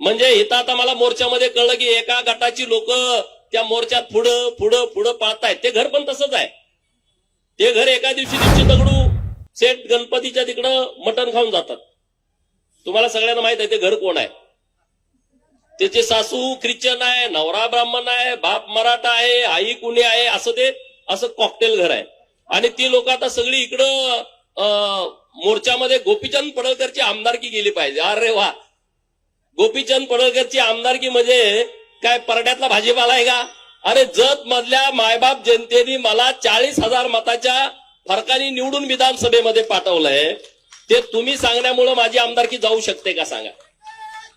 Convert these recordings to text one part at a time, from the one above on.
म्हणजे इथं आता मला मोर्चामध्ये कळलं की एका गटाची लोक त्या मोर्चात पुढं पुढं पुढं पाहतायत. ते घर पण तसंच आहे. ते घर एका दिवशी दिवशी दगडू सेट गणपतीच्या तिकडं मटण खाऊन जातात. तुम्हाला सगळ्यांना माहीत आहे ते घर कोण आहे. त्याचे सासू ख्रिश्चन आहे नवरा ब्राह्मण आहे बाप मराठा आहे आई कुणी आहे असं ते असं कॉकटेल घर आहे. आणि ती लोक आता सगळी इकडं मोर्चामध्ये गोपीचंद पडळकरची आमदारकी गेली पाहिजे. अरे वा. गोपीचंद पडळकरची आमदारकी म्हणजे काय परड्यातला भाजीपाला आहे का? अरे जत मधल्या मायबाप जनतेने मला चाळीस हजार मताच्या फरकाने निवडून विधानसभेमध्ये पाठवलंय. ते तुम्ही सांगण्यामुळं माझी आमदारकी जाऊ शकते का सांगा?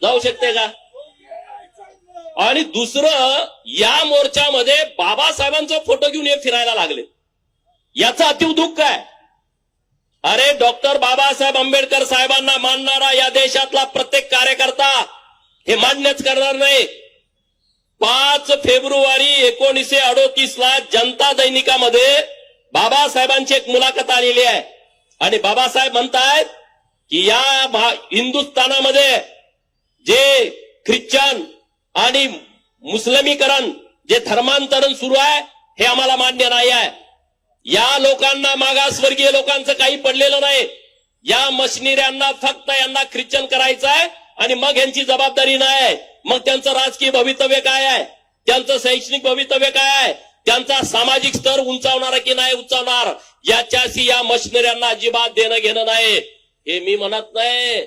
जाऊ शकते का? आणि दुसरं या मोर्चामध्ये बाबासाहेबांचा फोटो घेऊन हे फिरायला लागले. याचा अतिव दुःख काय अरे डॉक्टर बाबासाहेब आंबेडकर साहेबांना मानणारा या देशातला प्रत्येक हे मान्यच करणार नाही. पाच फेब्रुवारी एकोणीसशे अडोतीस ला जनता दैनिकामध्ये बाबासाहेबांची एक मुलाखत आलेली आहे. आणि बाबासाहेब म्हणतायत की या हिंदुस्थानामध्ये जे ख्रिश्चन आणि मुस्लिमीकरण जे धर्मांतरण सुरू आहे हे आम्हाला मान्य नाही आहे. या लोकांना मागासवर्गीय लोकांचं काही पडलेलं नाही. या मशिनऱ्यांना फक्त यांना ख्रिश्चन करायचं आहे. आणि मग यांची जबाबदारी नाही मग त्यांचं राजकीय भवितव्य काय आहे? त्यांचं शैक्षणिक भवितव्य काय आहे? त्यांचा सामाजिक स्तर उंचावणार की नाही उंचावणार? याच्याशी या मशिनऱ्यांना अजिबात देणं घेणं नाही. हे मी म्हणत नाही.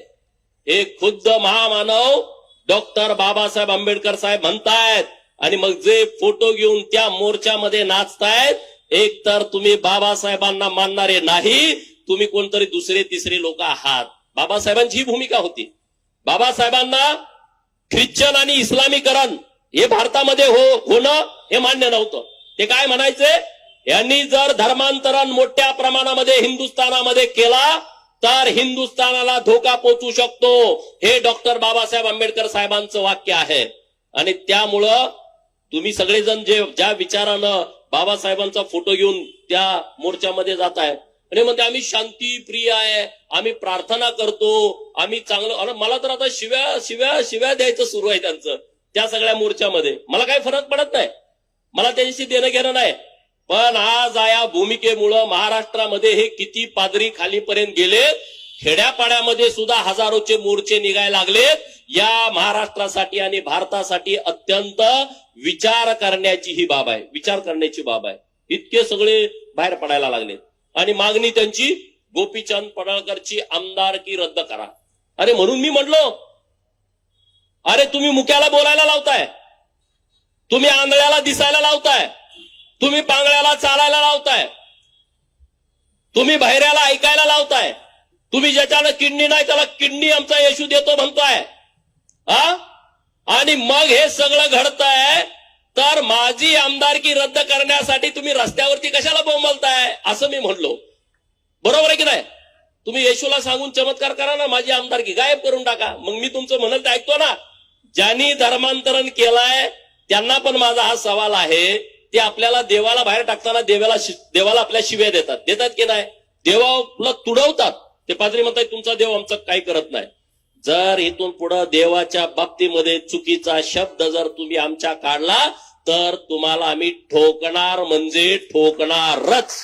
हे खुद्द महामानव डॉक्टर बाबासाहेब आंबेडकर साहेब म्हणतायत. आणि मग जे फोटो घेऊन त्या मोर्चामध्ये नाचतायत एक तर तुम्ही बाबासाहेबांना मानणारे नाही तुम्ही कोणतरी दुसरे तिसरे लोक आहात. बाबासाहेबांची ही भूमिका होती. बाबासाहेबांना ख्रिश्चन आणि इस्लामीकरण हे भारतामध्ये हो होणं हे मान्य नव्हतं. ते काय म्हणायचे? यांनी जर धर्मांतरण मोठ्या प्रमाणामध्ये हिंदुस्थानामध्ये केला तर हिंदुस्थानाला धोका पोचू शकतो. हे डॉक्टर बाबासाहेब आंबेडकर साहेबांचं वाक्य आहे. आणि त्यामुळं तुम्ही सगळेजण जे ज्या विचारानं बाबासाहेबांचा फोटो घेऊन त्या मोर्चामध्ये जात आहे आणि म्हणते आम्ही शांती प्रिय आहे. आम्ही प्रार्थना करतो. आम्ही चांगलं आणि मला तर आता शिव्या शिव्या शिव्या द्यायचं सुरू आहे त्यांचं त्या सगळ्या मोर्चामध्ये. मला काही फरक पडत नाही. मला त्यांच्याशी देणं घेणं नाही. पण आज या भूमिकेमुळं महाराष्ट्रामध्ये हे किती पादरी खालीपर्यंत गेले खेड्यापाड्यामध्ये सुद्धा हजारोचे मोर्चे निघायला लागलेत या महाराष्ट्रासाठी आणि भारतासाठी अत्यंत विचार करण्याची ही बाब आहे. विचार करण्याची बाब आहे. इतके सगळे बाहेर पडायला लागलेत. आणि मागणी त्यांची गोपीचंद पडळकरची आमदारकी रद्द करा. अरे म्हणून मी म्हटलो अरे तुम्ही मुक्याला बोलायला लावताय. तुम्ही आंधळ्याला दिसायला लावताय. तुम्ही पांगळ्याला चालायला लावताय. तुम्ही बहिऱ्याला ऐकायला लावताय. तुम्ही ज्याच्यानं किडनी नाही त्याला किडनी आमचा येशू देतो म्हणताय. हा? आणि मग हे सगळं घडतंय माझी आमदारकी रद्द करण्यासाठी तुम्ही रस्त्यावरती कशाला बोंबलताय असं मी म्हणलो. बरोबर आहे की नाही? तुम्ही येशूला सांगून चमत्कार करा ना माझी आमदारकी. गायब करून टाका. मग मी तुमचं म्हणत ते ऐकतो ना ज्यांनी धर्मांतरण केलाय त्यांना पण माझा हा सवाल आहे. ते आपल्याला देवाला बाहेर टाकताना देवाला देवाला आपल्या शिव्या देतात. देतात की नाही? देवाला तुडवतात. ते पादरी म्हणतात तुमचा देव आमचं काही करत नाही. जर इथून पुढे देवाच्या बाबतीमध्ये चुकीचा शब्द जर तुम्ही आमच्या काढला तर तुम्हाला आम्ही ठोकणार म्हणजे ठोकणारच.